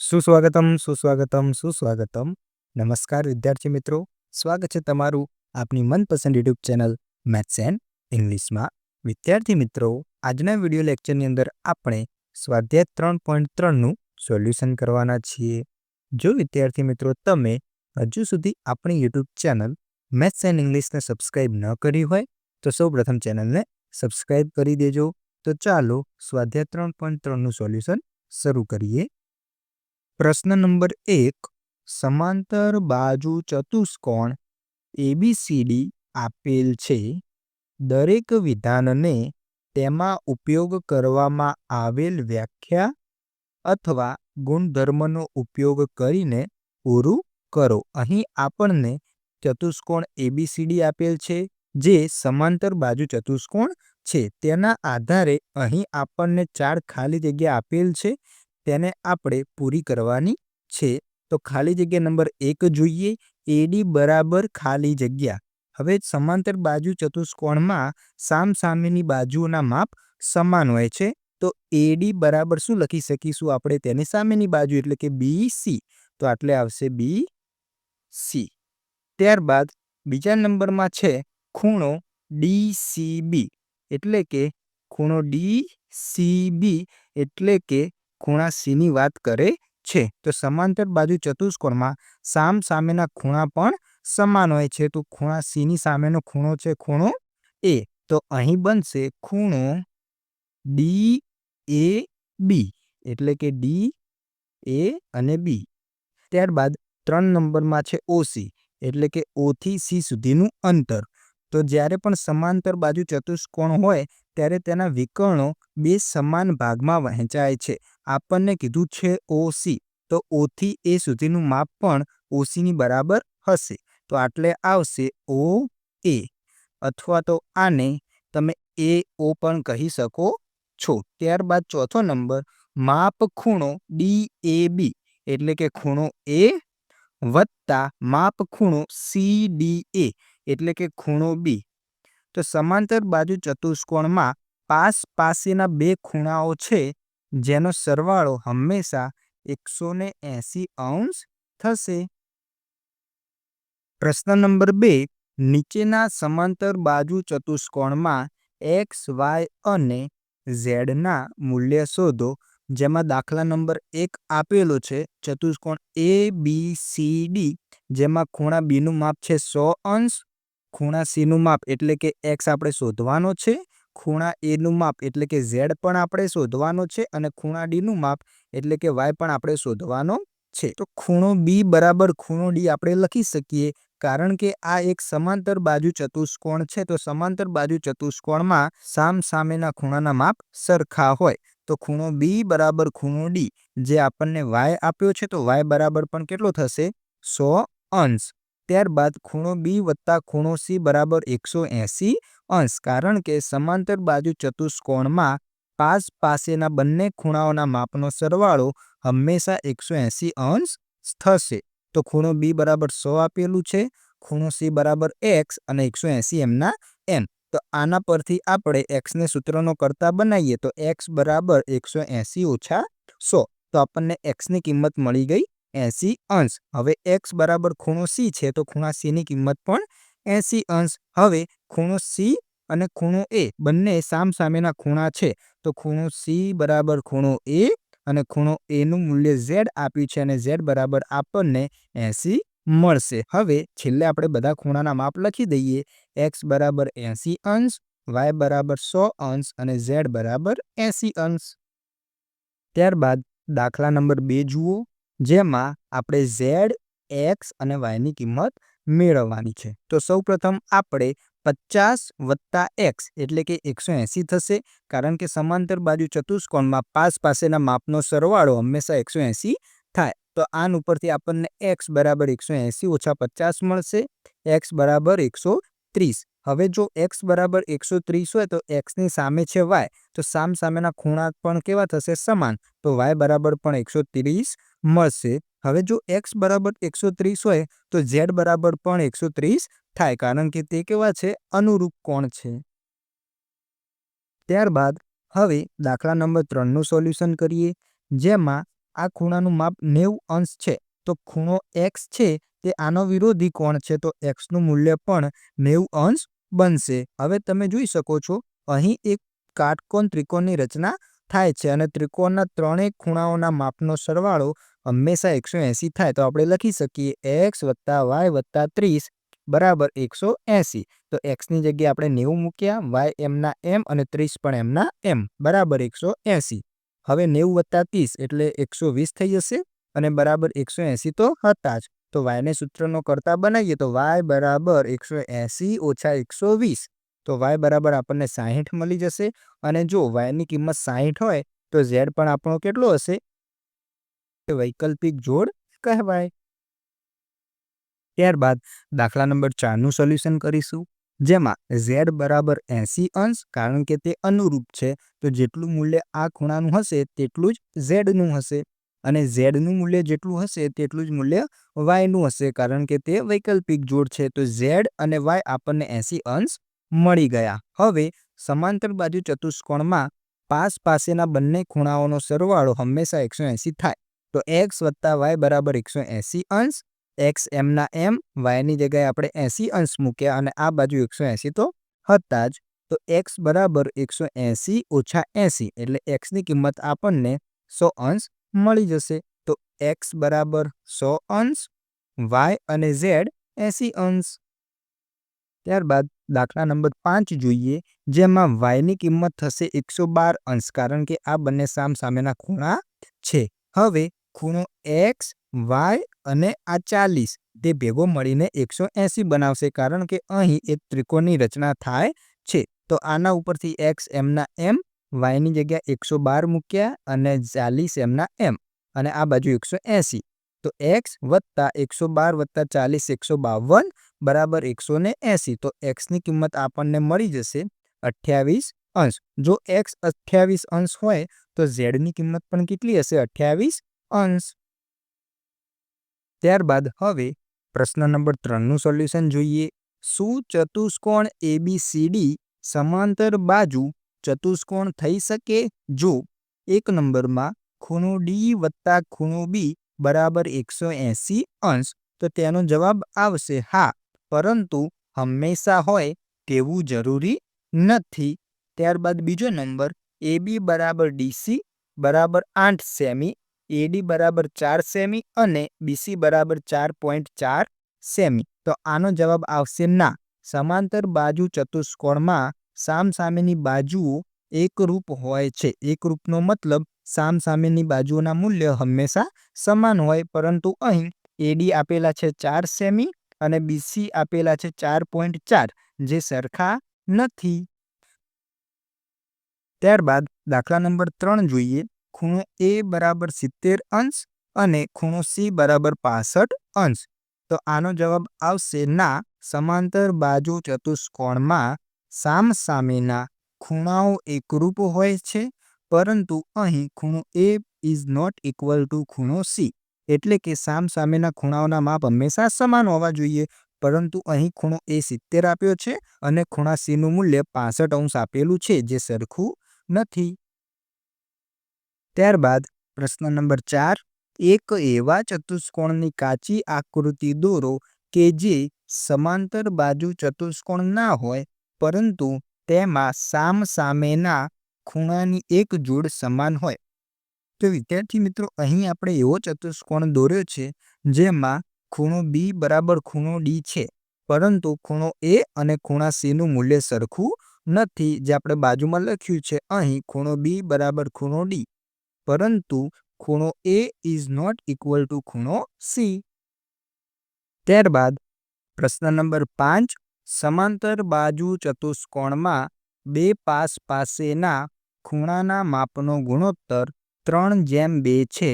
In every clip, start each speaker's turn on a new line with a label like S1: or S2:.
S1: સુસ્વાગતમ સુસ્વાગતમ સુસ્વાગતમ. નમસ્કાર વિદ્યાર્થી મિત્રો. સ્વાગત છે તમારું આપની મનપસંદ યુટ્યુબ ચેનલ મેથ્સ એન્ડ ઇંગ્લિશમાં. વિદ્યાર્થી મિત્રો, આજના વીડિયો લેક્ચરની અંદર આપણે સ્વાધ્યાય ત્રણ પોઈન્ટ ત્રણનું સોલ્યુશન કરવાના છીએ. જો વિદ્યાર્થી મિત્રો તમે હજુ સુધી આપણી યુટ્યુબ ચેનલ મેથ્સ એન્ડ ઇંગ્લિશને સબસ્ક્રાઇબ ન કરી હોય, તો સૌપ્રથમ ચેનલને સબસ્ક્રાઇબ કરી દેજો. તો ચાલો સ્વાધ્યાય ત્રણ પોઈન્ટ ત્રણનું સોલ્યુશન શરૂ કરીએ. પ્રશ્ન નંબર એક, સમાંતર બાજુ ચતુષ્કોણ એબીસીડી આપેલ છે. દરેક વિધાનને તેમાં ઉપયોગ કરવામાં આવેલ વ્યાખ્યા અથવા ગુણધર્મનો ઉપયોગ કરીને પૂરું કરો. અહીં આપણને ચતુષ્કોણ એબીસીડી આપેલ છે, જે સમાંતર બાજુ ચતુષ્કોણ છે. તેના આધારે અહીં આપણને ચાર ખાલી જગ્યા આપેલ છે. તેને આપણે પૂરી કરવાની છે. તો ખાલી જગ્યા નંબર એક જોઈએ. એડી બરાબર ખાલી જગ્યા. હવે સમાંતર બાજુ ચતુષ્કોણમાં સામ સામેની બાજુઓના માપ સમાન હોય છે. તો એડી બરાબર શું લખી શકીશું આપણે? તેની સામેની બાજુ એટલે કે બી સી. તો આટલે આવશે બી સી. ત્યારબાદ બીજા નંબરમાં છે ખૂણો ડી સી બી. એટલે કે ખૂણો ડી સી બી. એટલે કે ખૂણા સીની વાત કરે છે, તો સમાંતર બાજુ ચતુષ્કોણમાં સામ સામેના ખૂણા પણ સમાન હોય છે. તો ખૂણા સીની સામેનો ખૂણો છે ખૂણો એ. તો અહીં બનશે ખૂણો ડી એ બી, એટલે કે ડી એ અને બી. ત્યારબાદ ત્રણ નંબરમાં છે ઓસી એટલે કે ઓથી સી સુધીનું અંતર. તો જ્યારે પણ સમાંતર બાજુ ચતુષ્કોણ હોય, ત્યારે તેના વિકર્ણો બે સમાન ભાગમાં વહેંચાય છે. આપણને કીધું છે ઓસી. તો ઓથી એ સુધીનું માપ પણ ઓસીની બરાબર હશે. તો આટલે આવશે ઓ એ. અથવા તો આને તમે એ ઓ પણ કહી શકો છો. ત્યારબાદ ચોથો નંબર, માપ ખૂણો ડી એ બી. એટલે કે ખૂણો એ વત્તા માપ ખૂણો સી ડી એ. એટલે કે ખૂણો બી. તો સમાંતર બાજુ ચતુષ્કોણમાં પાસ પાસેના બે ખૂણાઓ છે, જેનો સરવાળો હંમેશા એકસો એંસી અંશ થશે. પ્રશ્ન નંબર બે, નીચેના સમાંતર બાજુ ચતુષ્કોણમાં એક્સ, વાય અને ઝેડના મૂલ્ય શોધો, જેમાં દાખલા નંબર એક આપેલો છે, ચતુષ્કોણ એ, બી, સી, ડી, જેમાં ખૂણા બીનું માપ છે સો અંશ ખૂણા સીનું માપ એટલે કે એક્સ આપણે શોધવાનો છે, ખૂણા એનું માપ એટલે કે ઝેડ પણ આપણે શોધવાનો છે અને ખૂણા ડીનું માપ એટલે કે વાય પણ આપણે શોધવાનો છે. તો ખૂણો બી બરાબર ખૂણો ડી આપણે લખી શકીએ, કારણ કે આ એક સમાંતર બાજુ ચતુષ્કોણ છે. તો સમાંતર બાજુ ચતુષ્કોણમાં સામ સામેના ખૂણાના માપ સરખા હોય. તો ખૂણો બી બરાબર ખૂણો ડી જે આપણને વાય આપ્યો છે, તો વાય બરાબર પણ કેટલો થશે? સો અંશ. ત્યારબાદ ખૂણો બી વત્તા ખૂણો સી બરાબર એકસો એંસી અંશ. કારણ કે સમાંતર બાજુ ચતુષ્કોણમાં પાસ પાસેના બંને ખૂણાઓના માપનો સરવાળો હંમેશા એકસો એંસી અંશ થશે. તો ખૂણો બી બરાબર સો આપેલું છે, ખૂણો સી બરાબર એક્સ અને એકસો એંસી એમના એમ. તો આના પરથી આપણે એક્સને સૂત્રનો કરતા બનાવીએ તો એક્સ બરાબર એકસો એંસી ઓછા સો. તો આપણને એક્સની કિંમત મળી ગઈ એંસી અંશ. હવે એક્સ બરાબર ખૂણો સી છે, તો ખૂણા સીની કિંમત પણ એંસી અંશ. હવે ખૂણો સી અને ખૂણો એ બંને સામસામેના ખૂણા છે. તો ખૂણો સી બરાબર ખૂણો એ અને ખૂણો એનું મૂલ્ય ઝેડ આપ્યું છે અને ઝેડ બરાબર આપણને એંસી મળશે. હવે છેલ્લે આપણે બધા ખૂણાના માપ લખી દઈએ. એક્સ બરાબર એંસી અંશ, વાય બરાબર સો અંશ અને ઝેડ બરાબર એંસી અંશ. ત્યારબાદ દાખલા નંબર બે જુઓ. જેમાં આપણે ઝેડ, એક્સ અને વાયની કિંમત મેળવવાની છે. તો સૌપ્રથમ આપણે પચાસ વત્તા એક્સ એટલે કે એકસો એંસી થશે, કારણ કે સમાંતર બાજુ ચતુષ્કોણમાં પાસ પાસેના માપનો સરવાળો હંમેશા એકસો એંસી થાય. તો આન ઉપરથી આપણને એક્સ બરાબર એકસો એંસી ઓછા પચાસ મળશે, એક્સ બરાબર એકસો ત્રીસ. હવે જો એક્સ બરાબર એકસો ત્રીસ હોય તો એક્સની સામે છે વાય તો સામ સામેના ખૂણા પણ કેવા થશે? સમાન. તો વાય બરાબર પણ એકસો ત્રીસ મળશે. હવે જો એક્સ બરાબર એકસો ત્રીસ હોય, તો ઝેડ બરાબર પણ એકસો ત્રીસ થાય, કારણ કે તે કેવા છે? અનુરૂપ કોણ છે? ત્યારબાદ હવે દાખલા નંબર ત્રણનું સોલ્યુશન કરીએ. જેમાં આ ખૂણાનું માપ નેવું અંશ છે. તો ખૂણો એક્સ છે, તે આનો વિરોધી કોણ છે? તો એક્સનું મૂલ્ય પણ નેવું અંશ બનશે. હવે તમે જોઈ શકો છો, અહીં એક કાટકોણ ત્રિકોણની રચના થાય છે અને ત્રિકોણના ત્રણેય ખૂણાઓના માપનો સરવાળો હંમેશા એકસો એંસી થાય. તો આપણે લખી શકીએ એક્સ વત્તા વાય વત્તા ત્રીસ બરાબર એકસો એંસી. તો એક્સની જગ્યાએ આપણે નેવું મૂક્યા, વાય એમના એમ અને ત્રીસ પણ એમના એમ બરાબર એકસો એંસી. હવે નેવું વત્તા ત્રીસ એટલે એકસો વીસ થઈ જશે અને બરાબર એકસો એંસી તો હતા જ. તો વાયને સૂત્રનો કરતા બનાવીએ તો વાય બરાબર એકસો એંસી ઓછા એકસો વીસ. તો વાય બરાબર આપણને સાહીઠ મળી જશે અને જો વાયની કિંમત સાહીઠ હોય તો ઝેડ પણ આપણો કેટલો હશે? વૈકલ્પિક જોડ કહેવાય. ત્યારબાદ દાખલા નંબર ચારનું સોલ્યુશન કરીશું. જેમાં ઝેડ બરાબર એંસી અંશ કારણ કે તે અનુરૂપ છે. તો જેટલું મૂલ્ય આ ખૂણાનું હશે, તેટલું જ ઝેડનું હશે. અને ઝેડનું મૂલ્ય જેટલું હશે, તેટલું જ મૂલ્ય વાયનું હશે, કારણ કે તે વૈકલ્પિક જોડ છે. તો ઝેડ અને વાય આપણને એંસી અંશ મળી ગયા. હવે, સમાંતર બાજુ ચતુષ્કોણમાં પાસ પાસેના બંને ખૂણાઓનો સરવાળો હંમેશા એકસો એંસી થાય. તો એક્સ વત્તા વાય બરાબર એકસો એંસી અંશ એક્સ એમના એમ વાયની જગ્યાએ આપણે એંસી અંશ મૂક્યા અને આ બાજુ એકસો એંસી તો હતા જ. તો એક્સ બરાબર એકસો એંસી ઓછા એંસી, એટલે એક્સની કિંમત આપણને સો અંશ મળી જશે. તો એક્સ બરાબર સો અંશ વાય અને ઝેડ એંસી અંશ. ત્યારબાદ દાખલા નંબર પાંચ જોઈએ, જેમાં વાયની કિંમત થશે એકસો બાર અંશ, કારણ કે આ બંને સામ સામેના ખૂણા છે. હવે ખૂણો એક્સ વાય અને આ ચાલીસ, તે ભેગો મળીને એકસો એંસી બનાવશે, કારણ કે અહીં એક ત્રિકોણની રચના થાય છે. તો આના ઉપરથી એક્સ એમના એમ વાયની જગ્યા એકસો બાર મૂક્યા અને ચાલીસ એમના એમ અને આ બાજુ એકસો એંસી. તો એક્સ વત્તા એકસો બાર વત્તા ચાલીસ એકસો બાવન બરાબર એકસો ને એંસી. તો એક્સની કિંમત આપણને મળી જશે અઠ્યાવીસ અંશ. જો એક્સ અઠ્યાવીસ અંશ હોય તો ઝેડની કિંમત પણ કેટલી હશે? અઠ્યાવીસ અંશ. ત્યારબાદ હવે પ્રશ્ન નંબર ત્રણનું સોલ્યુશન જોઈએ. શું ચતુષ્કોણ એબીસીડી સમાંતર બાજુ ચતુષ્કોણ થઈ શકે? જો, એક નંબરમાં ખૂણો ડી વત્તા ખૂણો બી બરાબર એકસો એંસી અંશ, તો તેનો જવાબ આવશે હા. પરંતુ હંમેશા હોય તેવું જરૂરી નથી. ત્યારબાદ બીજો નંબર એ બી બરાબર ડીસી બરાબર આઠ સેમી એડી બરાબર ચાર સેમી અને બીસી બરાબર ચાર પોઈન્ટ ચાર સેમી. તો આનો જવાબ આવશે ના. સમાંતર બાજુ ચતુષ્કોણમાં સામસામેની બાજુઓ એકરૂપ હોય છે. એકરૂપનો મતલબ સામસામેની બાજુઓના મૂલ્ય હંમેશા સમાન હોય, પરંતુ અહીં એડી આપેલા છે ચાર સેમી અને બીસી આપેલા છે ચાર પોઈન્ટ ચાર, જે સરખા નથી. ત્યારબાદ દાખલા નંબર ત્રણ જોઈએ. ખૂણો એ બરાબર સિત્તેર અંશ અને ખૂણો સી બરાબર પાસઠ અંશ. તો આનો જવાબ આવશે ના. સમાંતર બાજુ ચતુષ્કોણમાં સામસામેના ખૂણાઓ એકરૂપ હોય છે, પરંતુ અહીં ખૂણો A is not equal to ખૂણો સી એટલે કે સામસામેના ખૂણાઓના માપ હંમેશા સમાન હોવા જોઈએ, પરંતુ અહીં ખૂણો એ સિત્તેર આપ્યો છે અને ખૂણા સીનું મૂલ્ય પાસઠ અંશ આપેલું છે, જે સરખું નથી. ત્યારબાદ પ્રશ્ન નંબર ચાર. એક એવા ચતુષ્કોણની કાચી આકૃતિ દોરો કે જે સમાંતર બાજુ ચતુષ્કોણ ના હોય પરંતુ તેમાં સામસામેના ખૂણાની એક જોડ સમાન હોય. તો વિદ્યાર્થી મિત્રો, અહીં આપણે એવો ચતુષ્કોણ દોર્યો છે, જેમાં ખૂણો બી બરાબર ખૂણો ડી છે, પરંતુ ખૂણો એ અને ખૂણા સીનું મૂલ્ય સરખું નથી, જે આપણે બાજુમાં લખ્યું છે. અહીં ખૂણો બી બરાબર ખૂણો ડી, પરંતુ ખૂણો A is not equal to ખૂણો સી. ત્યારબાદ પ્રશ્ન નંબર પાંચ સમાંતર બાજુ ચતુષ્કોણમાં બે પાસ પાસેના ખૂણાના માપનો ગુણોત્તર ત્રણ જેમ બે છે,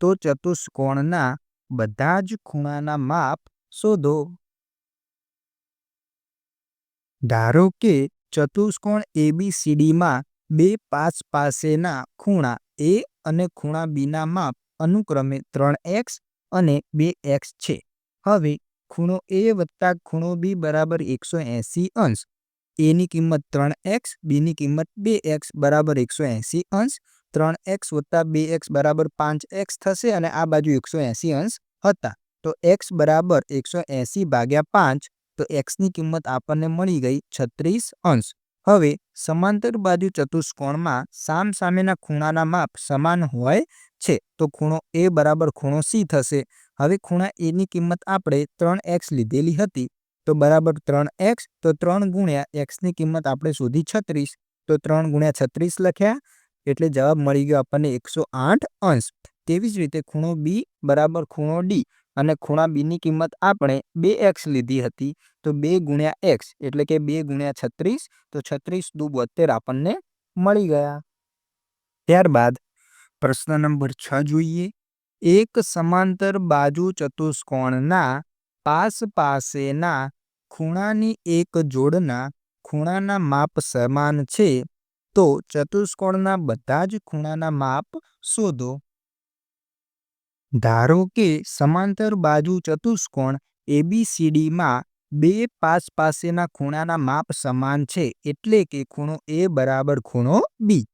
S1: તો ચતુષ્કોણના બધા જ ખૂણાના માપ શોધો. ધારો કે ચતુષ્કોણ એબીસીડીમાં બે પાસ પાસેના ખૂણા એ અને ખૂણા બીના માપ અનુક્રમે ત્રણ એક્સ અને બે એક્સ છે. હવે ખૂણો એ વત્તા ખૂણો બી બરાબર એકસો એંસી અંશ. એની કિંમત ત્રણ એક્સ બીની કિંમત બે એક્સ, બરાબર એકસો એંસી અંશ. ત્રણ એક્સ વત્તા બે એક્સ બરાબર પાંચ એક્સ થશે અને આ બાજુ એકસો એંસી અંશ હતા. તો એક્સ બરાબર એકસો એંસી ભાગ્યા પાંચ, તો એક્સની કિંમત આપણને મળી ગઈ છત્રીસ અંશ. હવે સમાંતર બાજુ ચતુષ્કોણમાં સામ સામેના ખૂણાના માપ સમાન હોય છે. તો ખૂણો એ બરાબર ખૂણો સી થશે. હવે ખૂણા એની કિંમત આપણે ત્રણ એક્સ લીધેલી હતી, તો બરાબર ત્રણ એક્સ તો ત્રણ ગુણ્યા એક્સની કિંમત આપણે શોધી છત્રીસ, તો ત્રણ ગુણ્યા છત્રીસ લખ્યા, એટલે જવાબ મળી ગયો આપણને એકસો આઠ અંશ. તેવી જ રીતે ખૂણો બી બરાબર ખૂણો ડી અને ખૂણા બીની કિંમત આપણે બે એક્સ લીધી હતી, તો બે ગુણ્યા એક્સ એટલે કે બે ગુણ્યા છત્રીસ, તો છત્રીસ દુ બોતેર આપણને મળી ગયા. ત્યારબાદ પ્રશ્ન નંબર છ જોઈએ. એક સમાંતર બાજુ ચતુષ્કોણના પાસ પાસેના ખૂણાની એક જોડના ખૂણાના માપ સમાન છે, તો ચતુષ્કોણના બધા જ ખૂણાના માપ શોધો. ધારો કે સમાંતર બાજુ ચતુષ્કોણ એબીસીડીમાં બે પાસ પાસેના ખૂણાના માપ સમાન છે, એટલે કે ખૂણો એ બરાબર ખૂણો બી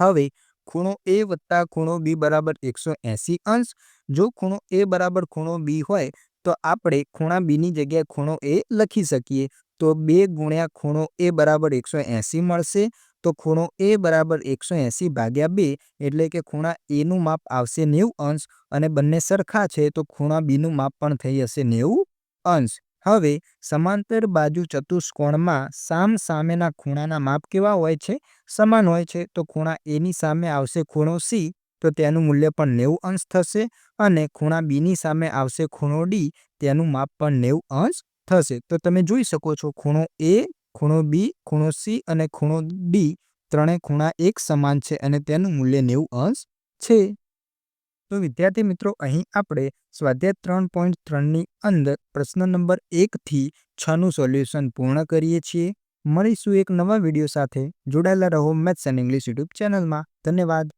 S1: હવે ખૂણો એ વત્તા ખૂણો બી બરાબર એકસો એંસી અંશ. જો ખૂણો એ બરાબર ખૂણો બી હોય, તો આપણે ખૂણા બીની જગ્યાએ ખૂણો એ લખી શકીએ. તો બે ગુણ્યા ખૂણો એ બરાબર એકસો એંસી મળશે. તો ખૂણો એ બરાબર એકસો એંસી ભાગ્યા બે, એટલે કે ખૂણા એનું માપ આવશે નેવું અંશ અને બંને સરખા છે, તો ખૂણા બીનું માપ પણ થઈ જશે નેવું અંશ. હવે સમાંતર બાજુ ચતુષ્કોણમાં સામ સામેના ખૂણાના માપ કેવા હોય છે? સમાન હોય છે. તો ખૂણા એની સામે આવશે ખૂણો સી તો તેનું મૂલ્ય પણ નેવું અંશ થશે અને ખૂણા બીની સામે આવશે ખૂણો ડી તેનું માપ પણ નેવું અંશ થશે. તો તમે જોઈ શકો છો, ખૂણો એ ખૂણો બી ખૂણો સી અને ખૂણો ડી ત્રણેય ખૂણા એક સમાન છે અને તેનું મૂલ્ય નેવું અંશ છે. તો વિદ્યાર્થી મિત્રો, અહીં આપણે સ્વાધ્યાય ત્રણ પોઈન્ટ ત્રણની અંદર પ્રશ્ન નંબર એકથી છનું સોલ્યુશન પૂર્ણ કરીએ છીએ. મળીશું એક નવા વીડિયો સાથે. જોડાયેલા રહો મેથ્સ એન્ડ ઇંગ્લિશ યુટ્યુબ ચેનલમાં ધન્યવાદ.